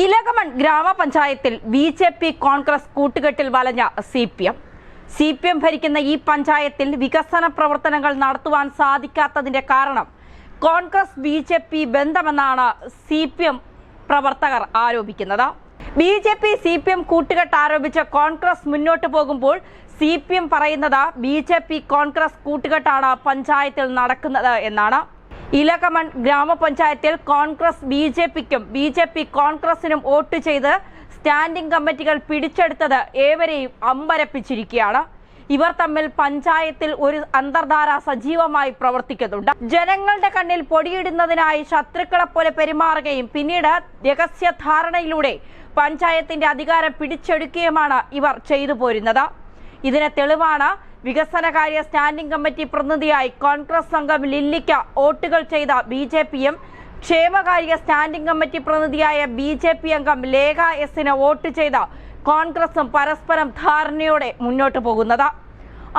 ഇലകമൺ ഗ്രാമപഞ്ചായത്തിൽ B J P Congress കൂട്ടുകെട്ടിൽ വലഞ്ഞ C P M. C P M ഭരിക്കുന്ന ഈ പഞ്ചായത്തിൽ വികസന പ്രവർത്തനങ്ങൾ നടത്തുവാൻ സാധിക്കാത്തതിന്റെ കാരണം കോൺഗ്രസ് ബി ജെ പി ബന്ധമെന്നാണ് സി പി എം പ്രവർത്തകർ ആരോപിക്കുന്നത്. B J P C P M കൂട്ടുകെട്ട് ആരോപിച്ച് കോൺഗ്രസ് മുന്നോട്ട് പോകുമ്പോൾ സി പി എം പറയുന്നത് ബി ജെ പി കോൺഗ്രസ് കൂട്ടുകെട്ടാണ് പഞ്ചായത്തിൽ നടക്കുന്നത് എന്നാണ്. ഇലകമൺ ഗ്രാമപഞ്ചായത്തിൽ കോൺഗ്രസ് ബി ജെ പിക്കും ബി ജെ പി കോൺഗ്രസിനും വോട്ട് ചെയ്ത് സ്റ്റാൻഡിംഗ് കമ്മിറ്റികൾ പിടിച്ചെടുത്തത് ഏവരെയും അമ്പരപ്പിച്ചിരിക്കുകയാണ്. ഇവർ തമ്മിൽ പഞ്ചായത്തിൽ ഒരു അന്തർധാര സജീവമായി പ്രവർത്തിക്കുന്നുണ്ട്. ജനങ്ങളുടെ കണ്ണിൽ പൊടിയിടുന്നതിനായി ശത്രുക്കളെ പോലെ പെരുമാറുകയും പിന്നീട് രഹസ്യധാരണയിലൂടെ പഞ്ചായത്തിന്റെ അധികാരം പിടിച്ചെടുക്കുകയുമാണ് ഇവർ ചെയ്തു പോരുന്നത്. ഇതിന് തെളിവാണ് വികസനകാര്യ സ്റ്റാൻഡിംഗ് കമ്മിറ്റി പ്രതിനിധിയായി കോൺഗ്രസ് സംഘം ലില്ലിക്ക വോട്ടുകൾ ചെയ്ത ബി ജെ പിയും ക്ഷേമകാര്യ സ്റ്റാൻഡിംഗ് കമ്മിറ്റി പ്രതിനിധിയായ ബി ജെ പി അംഗം ലേഖ എസിന് വോട്ട് ചെയ്ത കോൺഗ്രസും പരസ്പരം ധാരണയോടെ മുന്നോട്ട് പോകുന്നത്.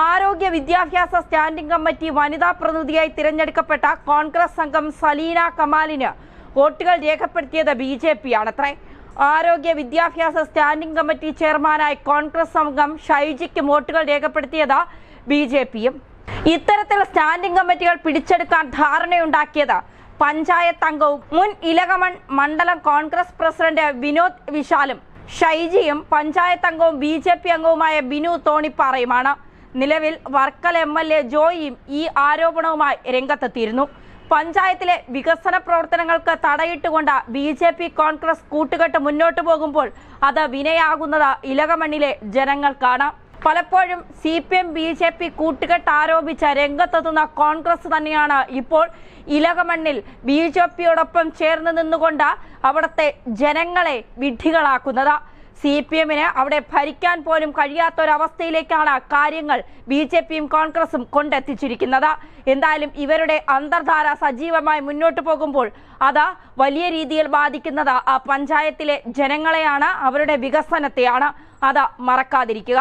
ആരോഗ്യ വിദ്യാഭ്യാസ സ്റ്റാൻഡിംഗ് കമ്മിറ്റി വനിതാ പ്രതിനിധിയായി തിരഞ്ഞെടുക്കപ്പെട്ട കോൺഗ്രസ് അംഗം സലീന കമാലിന് വോട്ടുകൾ രേഖപ്പെടുത്തിയത് ബി ജെ പി ആണത്രേ. ആരോഗ്യ വിദ്യാഭ്യാസ സ്റ്റാൻഡിംഗ് കമ്മിറ്റി ചെയർമാനായി കോൺഗ്രസ് അംഗം ഷൈജിക്ക് വോട്ടുകൾ രേഖപ്പെടുത്തിയത് ബി ജെ പിയും. ഇത്തരത്തിൽ സ്റ്റാൻഡിംഗ് കമ്മിറ്റികൾ പിടിച്ചെടുക്കാൻ ധാരണയുണ്ടാക്കിയത് പഞ്ചായത്ത് അംഗവും മുൻ ഇലകമൺ മണ്ഡലം കോൺഗ്രസ് പ്രസിഡന്റ് വിനോദ് വിശാലും ഷൈജിയും പഞ്ചായത്ത് അംഗവും ബി ജെ പി അംഗവുമായ ബിനു തോണിപ്പാറയുമാണ്. നിലവിൽ വർക്കൽ എം എൽ എ ജോയിയും ഈ ആരോപണവുമായി രംഗത്തെത്തിയിരുന്നു. പഞ്ചായത്തിലെ വികസന പ്രവർത്തനങ്ങൾക്ക് തടയിട്ടുകൊണ്ട് ബി ജെ പി കോൺഗ്രസ് കൂട്ടുകെട്ട് മുന്നോട്ടു പോകുമ്പോൾ അത് വിനയാകുന്നത് ഇലകമണ്ണിലെ ജനങ്ങൾക്കാണ്. പലപ്പോഴും C P M B J P കൂട്ടുകെട്ട് ആരോപിച്ച രംഗത്തെത്തുന്ന കോൺഗ്രസ് തന്നെയാണ് ഇപ്പോൾ ഇലകമണ്ണിൽ ബി ജെ പിയോടൊപ്പം ചേർന്ന് നിന്നുകൊണ്ട് അവിടുത്തെ ജനങ്ങളെ വിഡ്ഢികളാക്കുന്നത്. സി പി എമ്മിന് അവിടെ ഭരിക്കാൻ പോലും കഴിയാത്ത ഒരവസ്ഥയിലേക്കാണ് കാര്യങ്ങൾ ബി ജെ പിയും കോൺഗ്രസും കൊണ്ടെത്തിച്ചിരിക്കുന്നത്. എന്തായാലും ഇവരുടെ അന്തർധാര സജീവമായി മുന്നോട്ട് പോകുമ്പോൾ അത് വലിയ രീതിയിൽ ബാധിക്കുന്നത് ആ പഞ്ചായത്തിലെ ജനങ്ങളെയാണ് അവരുടെ വികസനത്തെയാണ്. അത് മറക്കാതിരിക്കുക.